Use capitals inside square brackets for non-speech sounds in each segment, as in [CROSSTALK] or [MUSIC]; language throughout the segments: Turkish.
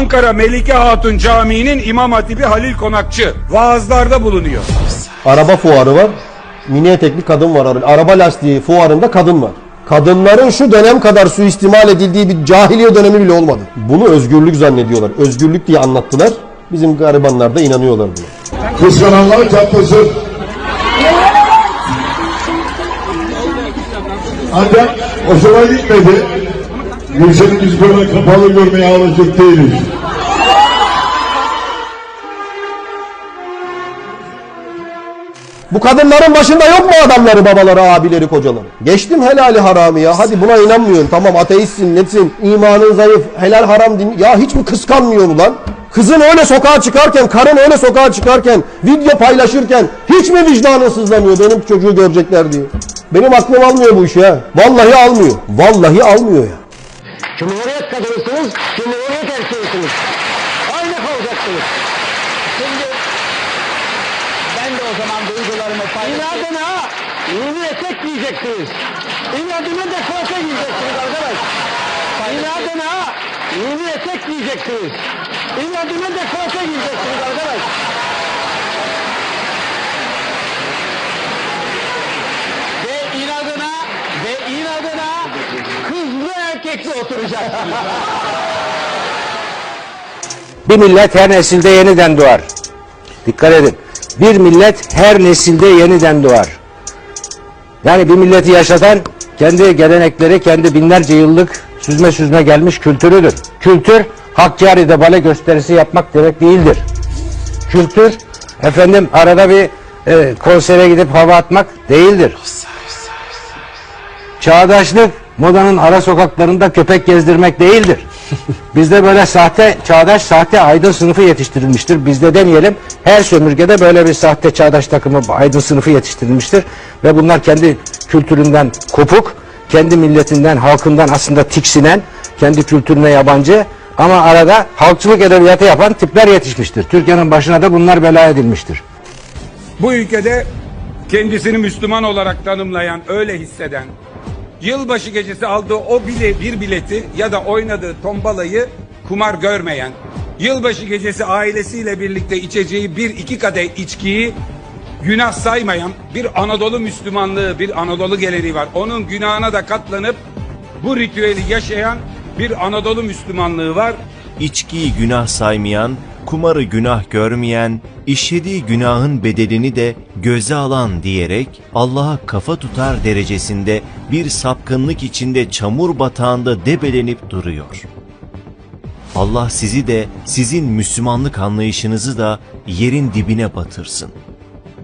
Ankara Melike Hatun Camii'nin İmam Hatibi Halil Konakçı vaazlarda bulunuyor. Araba fuarı var. Mini etekli kadın var. Araba lastiği fuarında kadın var. Kadınların şu dönem kadar suistimal edildiği bir cahiliye dönemi bile olmadı. Bunu özgürlük zannediyorlar. Özgürlük diye anlattılar. Bizim garibanlar da inanıyorlar buna. Kıskananlar çatlasın. Ancak hoşuma gitmedi. Gülşen'i biz böyle kapalı görmeye alışık değiliz. Bu kadınların başında yok mu adamları, babaları, abileri, kocaları? Geçtim helali haramı ya. Hadi buna inanmıyorsun. Tamam ateistsin, netsin, imanın zayıf, helal haram din. Ya hiç mi kıskanmıyor mu lan? Kızın öyle sokağa çıkarken, karın öyle sokağa çıkarken, video paylaşırken hiç mi vicdanın sızlamıyor benim çocuğu görecekler diye? Benim aklım almıyor bu işi ha. Vallahi almıyor. Vallahi almıyor ya. Cumhuriyet kadınısınız, Cumhuriyet erkeğisiniz. Aynı kalacaksınız. Şimdi ben de o zaman duygularımı paylaşayım. İnadına yeni etek giyeceksiniz. İnadına dekolte giyeceksiniz arkadaş. İnadına yeni etek giyeceksiniz. İnadına dekolte giyeceksiniz arkadaş. Ve inadına ve inadına kızlı erkekli oturacaksınız. [LAUGHS] Bir millet her nesilde yeniden doğar. Dikkat edin. Bir millet her nesilde yeniden doğar. Yani bir milleti yaşatan kendi gelenekleri, kendi binlerce yıllık süzme süzme gelmiş kültürüdür. Kültür Hakkari'de bale gösterisi yapmak demek değildir. Kültür efendim arada bir e, konsere gidip hava atmak değildir. Çağdaşlık modanın ara sokaklarında köpek gezdirmek değildir. [LAUGHS] Bizde böyle sahte, çağdaş, sahte aydın sınıfı yetiştirilmiştir. Bizde demeyelim, her sömürgede böyle bir sahte çağdaş takımı, aydın sınıfı yetiştirilmiştir. Ve bunlar kendi kültüründen kopuk, kendi milletinden, halkından aslında tiksinen, kendi kültürüne yabancı ama arada halkçılık edebiyatı yapan tipler yetişmiştir. Türkiye'nin başına da bunlar bela edilmiştir. Bu ülkede kendisini Müslüman olarak tanımlayan, öyle hisseden, yılbaşı gecesi aldığı o bile bir bileti ya da oynadığı tombalayı kumar görmeyen, yılbaşı gecesi ailesiyle birlikte içeceği bir iki kadeh içkiyi günah saymayan bir Anadolu Müslümanlığı, bir Anadolu geleneği var. Onun günahına da katlanıp bu ritüeli yaşayan bir Anadolu Müslümanlığı var. İçkiyi günah saymayan, kumarı günah görmeyen, işlediği günahın bedelini de göze alan diyerek Allah'a kafa tutar derecesinde bir sapkınlık içinde çamur batağında debelenip duruyor. Allah sizi de sizin Müslümanlık anlayışınızı da yerin dibine batırsın.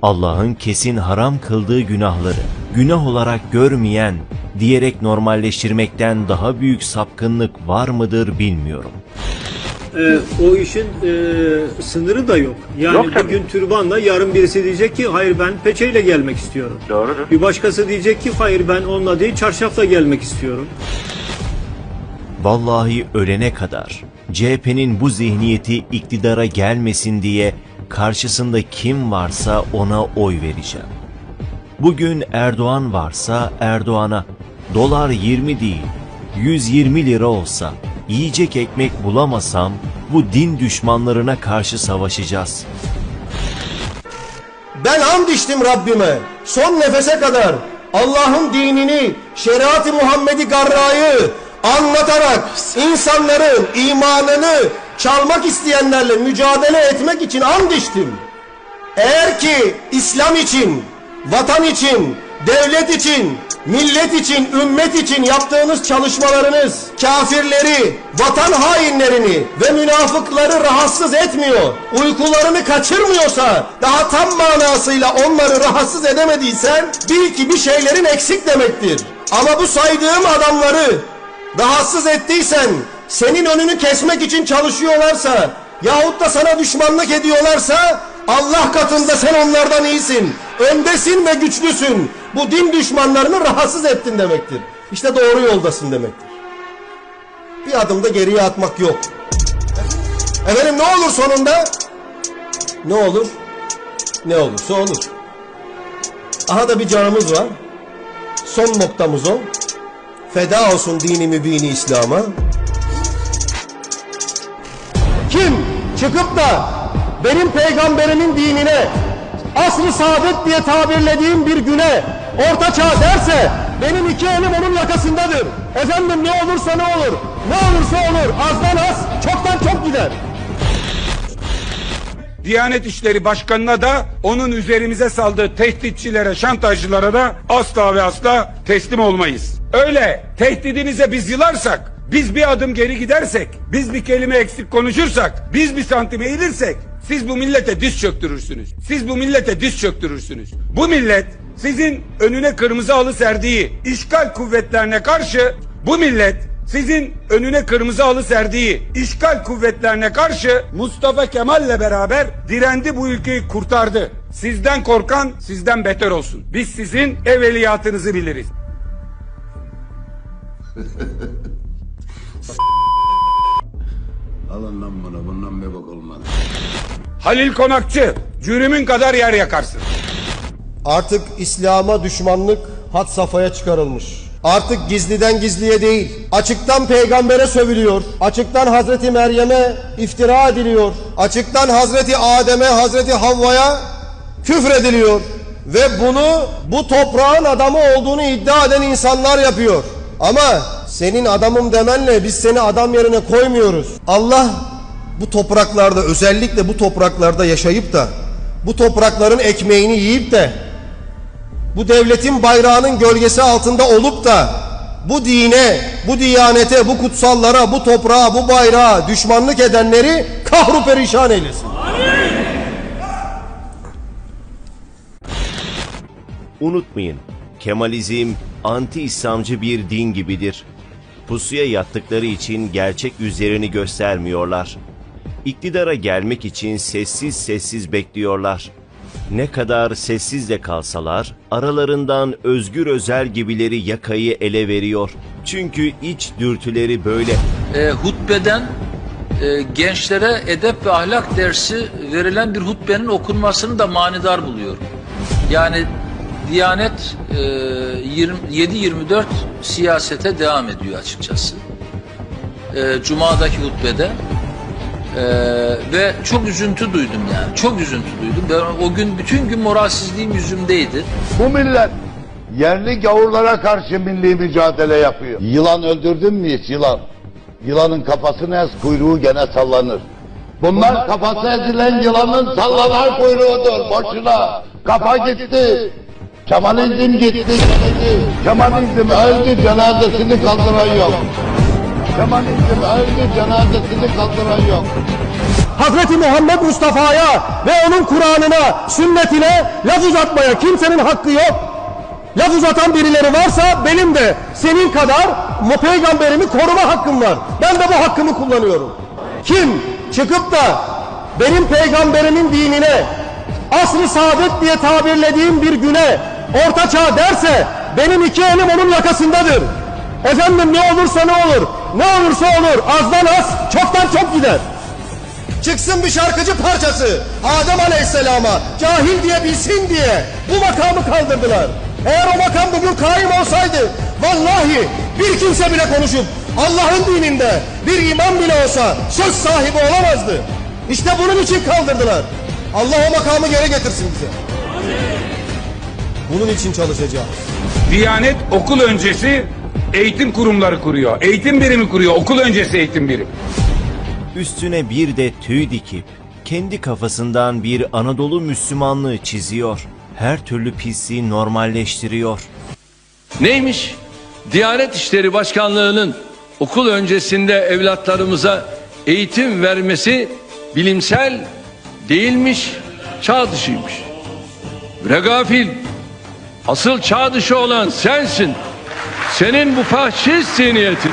Allah'ın kesin haram kıldığı günahları günah olarak görmeyen diyerek normalleştirmekten daha büyük sapkınlık var mıdır bilmiyorum. Ee, o işin e, sınırı da yok. Yani bugün türbanla yarın birisi diyecek ki hayır ben peçeyle gelmek istiyorum. Doğrudur. Bir başkası diyecek ki hayır ben onunla değil çarşafla gelmek istiyorum. Vallahi ölene kadar CHP'nin bu zihniyeti iktidara gelmesin diye karşısında kim varsa ona oy vereceğim. Bugün Erdoğan varsa Erdoğan'a dolar 20 değil 120 lira olsa yiyecek ekmek bulamasam bu din düşmanlarına karşı savaşacağız. Ben and içtim Rabbime son nefese kadar Allah'ın dinini, şeriat-ı Muhammed'i garrayı anlatarak insanların imanını çalmak isteyenlerle mücadele etmek için and içtim. Eğer ki İslam için, vatan için, devlet için, millet için, ümmet için yaptığınız çalışmalarınız kafirleri, vatan hainlerini ve münafıkları rahatsız etmiyor, uykularını kaçırmıyorsa, daha tam manasıyla onları rahatsız edemediysen bil ki bir şeylerin eksik demektir. Ama bu saydığım adamları rahatsız ettiysen, senin önünü kesmek için çalışıyorlarsa yahut da sana düşmanlık ediyorlarsa Allah katında sen onlardan iyisin. Öndesin ve güçlüsün. Bu din düşmanlarını rahatsız ettin demektir. İşte doğru yoldasın demektir. Bir adım da geriye atmak yok. Efendim ne olur sonunda? Ne olur? Ne olursa olur. Aha da bir canımız var. Son noktamız o. Feda olsun dini mübini İslam'a. Kim çıkıp da benim peygamberimin dinine asr-ı saadet diye tabirlediğim bir güne orta çağ derse benim iki elim onun yakasındadır. Efendim ne olursa ne olur, ne olursa olur azdan az, çoktan çok gider. Diyanet İşleri Başkanı'na da onun üzerimize saldığı tehditçilere, şantajcılara da asla ve asla teslim olmayız. Öyle tehdidinize biz yılarsak, biz bir adım geri gidersek, biz bir kelime eksik konuşursak, biz bir santim eğilirsek, siz bu millete diz çöktürürsünüz. Siz bu millete diz çöktürürsünüz. Bu millet sizin önüne kırmızı halı serdiği işgal kuvvetlerine karşı bu millet sizin önüne kırmızı halı serdiği işgal kuvvetlerine karşı Mustafa Kemal'le beraber direndi bu ülkeyi kurtardı. Sizden korkan sizden beter olsun. Biz sizin evveliyatınızı biliriz. [LAUGHS] Alın lan bunu, bundan bir olmaz. Halil Konakçı, cürümün kadar yer yakarsın. Artık İslam'a düşmanlık had safhaya çıkarılmış. Artık gizliden gizliye değil, açıktan peygambere sövülüyor. Açıktan Hazreti Meryem'e iftira ediliyor. Açıktan Hazreti Adem'e, Hazreti Havva'ya küfrediliyor. Ve bunu bu toprağın adamı olduğunu iddia eden insanlar yapıyor. Ama senin adamım demenle biz seni adam yerine koymuyoruz. Allah bu topraklarda özellikle bu topraklarda yaşayıp da bu toprakların ekmeğini yiyip de bu devletin bayrağının gölgesi altında olup da bu dine, bu diyanete, bu kutsallara, bu toprağa, bu bayrağa düşmanlık edenleri kahru perişan eylesin. Unutmayın, Kemalizm anti-İslamcı bir din gibidir. Pusuya yattıkları için gerçek yüzlerini göstermiyorlar. İktidara gelmek için sessiz sessiz bekliyorlar. Ne kadar sessiz de kalsalar, aralarından Özgür Özel gibileri yakayı ele veriyor. Çünkü iç dürtüleri böyle. e, hutbeden e, gençlere edep ve ahlak dersi verilen bir hutbenin okunmasını da manidar buluyorum. Yani Diyanet e, 20 7-24 siyasete devam ediyor açıkçası. E, Cuma'daki hutbede e, ve çok üzüntü duydum yani. Çok üzüntü duydum. Ben o gün bütün gün moralsizliğim yüzümdeydi. Bu millet yerli gavurlara karşı milli mücadele yapıyor. Yılan öldürdün mü hiç yılan? Yılanın kafasını ez kuyruğu gene sallanır. Bunlar kafası ezilen yılanın sallanan kuyruğudur boşuna. Kafa gitti. Kemalizm gitti gitti. Kemalizm öldü cenazesini kaldıran yok. Kemalizm öldü cenazesini kaldıran yok. Hazreti Muhammed Mustafa'ya ve onun Kur'an'ına, sünnetine laf uzatmaya kimsenin hakkı yok. Laf uzatan birileri varsa benim de senin kadar peygamberimi koruma hakkım var. Ben de bu hakkımı kullanıyorum. Kim çıkıp da benim peygamberimin dinine asr-ı saadet diye tabirlediğim bir güne orta çağ derse benim iki elim onun yakasındadır. Efendim ne olursa ne olur, ne olursa olur azdan az, çoktan çok gider. Çıksın bir şarkıcı parçası. Adem Aleyhisselam'a cahil diye bilsin diye bu makamı kaldırdılar. Eğer o makam bugün kaim olsaydı vallahi bir kimse bile konuşup Allah'ın dininde bir imam bile olsa söz sahibi olamazdı. İşte bunun için kaldırdılar. Allah o makamı geri getirsin bize. Bunun için çalışacağız. Diyanet okul öncesi eğitim kurumları kuruyor. Eğitim birimi kuruyor. Okul öncesi eğitim birimi. Üstüne bir de tüy dikip kendi kafasından bir Anadolu Müslümanlığı çiziyor. Her türlü pisliği normalleştiriyor. Neymiş? Diyanet İşleri Başkanlığı'nın okul öncesinde evlatlarımıza eğitim vermesi bilimsel değilmiş, çağ dışıymış. Bre gafil, asıl çağ dışı olan sensin. Senin bu fahşiş zihniyetin.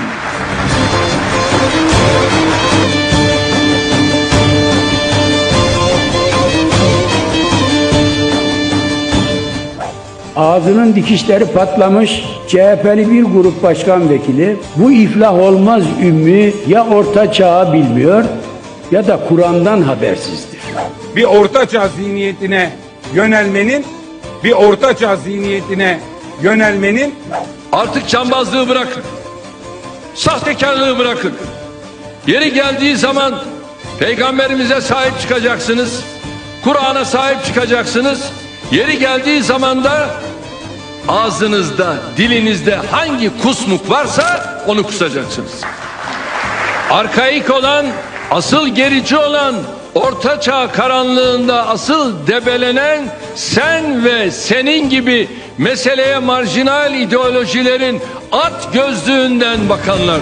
Ağzının dikişleri patlamış CHP'li bir grup başkan vekili bu iflah olmaz ümmü ya orta çağı bilmiyor ya da Kur'an'dan habersizdir. Bir ortaçağ zihniyetine yönelmenin bir ortaçağ zihniyetine yönelmenin Artık cambazlığı bırakın. Sahtekarlığı bırakın. Yeri geldiği zaman Peygamberimize sahip çıkacaksınız. Kur'an'a sahip çıkacaksınız. Yeri geldiği zaman da ağzınızda, dilinizde hangi kusmuk varsa onu kusacaksınız. Arkaik olan, asıl gerici olan, orta çağ karanlığında asıl debelenen sen ve senin gibi meseleye marjinal ideolojilerin at gözlüğünden bakanlar.